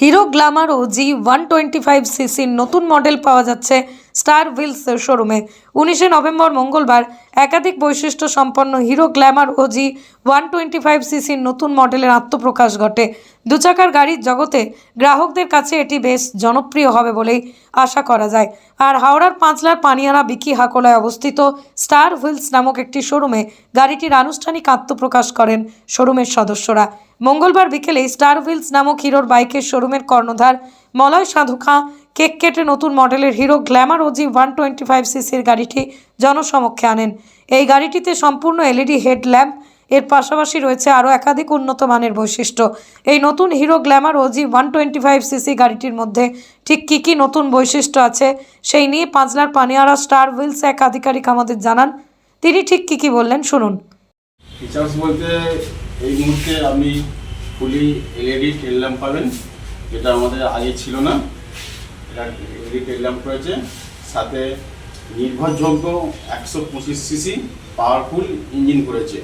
Hero Glamour O G one twenty five সিসির নতুন model পাওয়া যাচ্ছে। স্টার হুইলস শোরুমে। উনিশে নভেম্বর মঙ্গলবার একাধিক বৈশিষ্ট্য সম্পন্ন Hero Glamour O G one twenty five সিসির নতুন মডেলের আত্মপ্রকাশ ঘটে। দুচাকার গাড়ির জগতে গ্রাহকদের কাছে এটি বেশ জনপ্রিয় হবে বলেই আশা করা যায়। আর হাওড়ার পাঁচলার পানিয়ারা বিকি হাকোলায় অবস্থিত স্টার হুইলস নামক একটি শোরুমে গাড়িটির আনুষ্ঠানিক আত্মপ্রকাশ করেন শোরুমের সদস্যরা। মঙ্গলবার বিকেলে স্টার হুইলস নামক হিরোর বাইকের শোরুমের কর্ণধার মলয় সাধু খাঁ কেক কেটে নতুন মডেলের Hero Glamour OG one twenty five সিসির গাড়িটি জনসমক্ষে আনেন। এই গাড়িটিতে সম্পূর্ণ এলইডি হেডল্যাম্প, এর পাশাপাশি রয়েছে আরও একাধিক উন্নত মানের বৈশিষ্ট্য। এই নতুন Hero Glamour OG one twenty five cc গাড়িটির মধ্যে ঠিক কী কী নতুন বৈশিষ্ট্য আছে, সেই নিয়ে পাঁচলার পানিয়ারা স্টার হুইলস এক আধিকারিক আমাদের জানান। তিনি ঠিক কী কী বললেন, শুনুন। ফিচার্স বলতে এই মুহূর্তে আপনি ফুলি এলইডি টেল ল্যাম্প পাবেন, যেটা আমাদের আগে ছিল না। টেল ল্যাম্প রয়েছে সাথে নির্ভরযোগ্য একশো পঁচিশ সিসি পাওয়ারফুল ইঞ্জিন করেছে।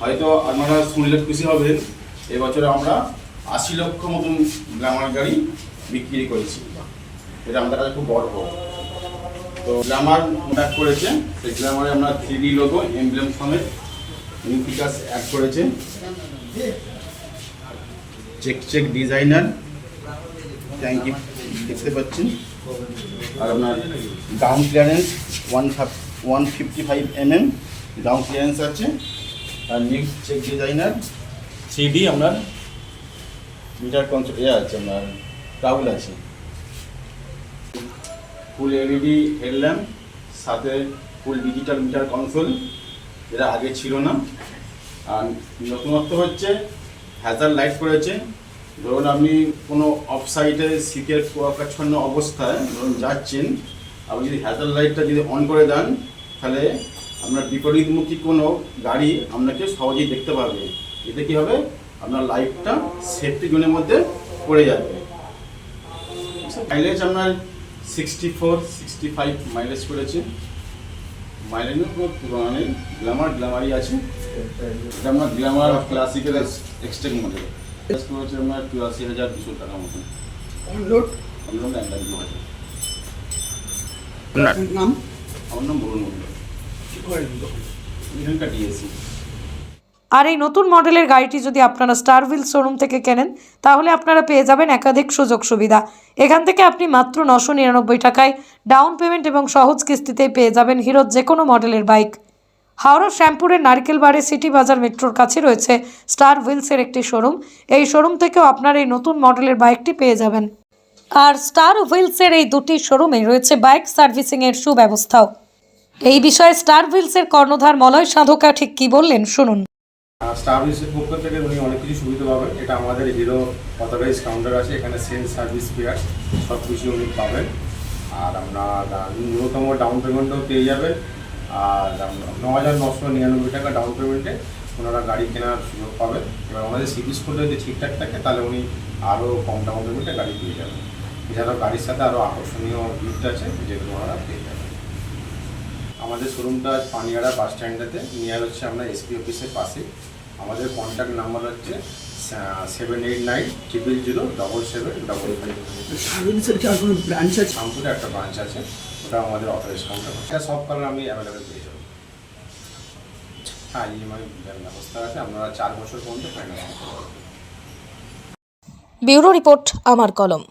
হয়তো আপনারা শুনলে খুশি হবেন, এবছরে আমরা আশি লক্ষ মতন গ্ল্যামার গাড়ি বিক্রি করেছি। এটা আমাদের কাছে খুব হোক। তো গ্ল্যামার কন্ট্যাক্ট করেছে। সেই গ্ল্যামারে আমরা থ্রি ডি লোগো এমব্লেম সমেত নিউ ফিচার্স অ্যাড করেছে। চেক চেক ডিজাইনার ইউ দেখতে পাচ্ছেন আর আপনার ground clearance one one fifty five mm ground clearance আছে আর new check designer three D আপনার মিটার কনসেপ্ট এ আছে আপনার রাউল আছে। ফুল এলইডি হেডল্যাম্প সাথে ফুল ডিজিটাল মিটার কনসোল যেটা আগে ছিল না। আর নতুনত্ব হচ্ছে হ্যাজার লাইট করেছে। ধরুন আপনি কোনো অফ সাইডে শীতের কুয়াকাচ্ছন্ন অবস্থায় ধরুন যাচ্ছেন, আপনি যদি হ্যাজার লাইটটা যদি অন করে দেন, তাহলে আপনার বিপরীতমুখী কোনো গাড়ি আপনাকে সহজেই দেখতে পাবে। এতে কী হবে? আপনার লাইটটা সেফটি জোনের মধ্যে পড়ে যাবে। মাইলেজ আপনার sixty four sixty five mileage করেছে। মাইলেজের কোনো তুলনা নেই গ্ল্যামার গ্ল্যামারই আছে। এটা আমার গ্ল্যামার ক্লাসিক্যাল এক্সটেক মডেল করেছে আপনার চুরাশি হাজার দুশো টাকা মতন। অনলোড অন্য এক লাখ দু হাজার নাম? আমার নাম বরুণ মন্ডল কি করেন এখানকার ডিএসি আর এই নতুন মডেলের গাড়িটি যদি আপনারা স্টার হুইল শোরুম থেকে কেনেন তাহলে আপনারা পেয়ে যাবেন একাধিক সুযোগ সুবিধা। এখান থেকে আপনি মাত্র নশো নিরানব্বই টাকায় ডাউন পেমেন্ট এবং সহজ কিস্তিতেই পেয়ে যাবেন হিরোর যে কোনো মডেলের বাইক। হাওড়া শ্যামপুরের নারকেল বারে সিটি বাজার মেট্রোর কাছে রয়েছে স্টার হুইলসের একটি শোরুম। এই শোরুম থেকেও আপনার এই নতুন মডেলের বাইকটি পেয়ে যাবেন। আর স্টার হুইলসের এই দুটি শোরুমে রয়েছে বাইক সার্ভিসিংয়ের সুব্যবস্থাও। এই বিষয়ে স্টার হুইলসের কর্ণধার মলয় সাধকা ঠিক কী বললেন শুনুন। স্টার হুইলসের পক্ষ থেকে উনি অনেক কিছু সুবিধা পাবেন। এটা আমাদের হিরো অথরাইজ কাউন্টার আছে এখানে সেল সার্ভিস পেয়ার সব কিছু উনি পাবেন। আর আহ, ন্যূনতম ডাউন পেমেন্টও পেয়ে যাবেন। আর ন হাজার নশো নিরানব্বই টাকা ডাউন পেমেন্টে ওনারা গাড়ি কেনার সুযোগ পাবেন। এবার আমাদের সিটি স্কোরটা যদি ঠিকঠাক থাকে তাহলে উনি আরও কম ডাউন পেমেন্টে গাড়ি পেয়ে যাবেন। এছাড়াও গাড়ির সাথে আরও আকর্ষণীয় গিফট আছে যেগুলো ওনারা পেয়ে যাবেন। আমাদের শোরুমটা পানিয়াড়া বাস স্ট্যান্ডেতে নিয়ার হচ্ছে আমরা এসপি অফিসের পাশে। আমাদের কন্ট্যাক্ট নাম্বার হচ্ছে seven eight nine triple zero double seven double five শামপুরে একটা ব্রাঞ্চ আছে। ওটা আমাদের কাউন্টার এটা সব কালার আমি অ্যাভেলেবেল পেয়ে যাব হ্যাঁ ইএমআই ব্যবস্থা আছে আপনারা চার বছর পর্যন্ত ব্যুরো রিপোর্ট আমার কলম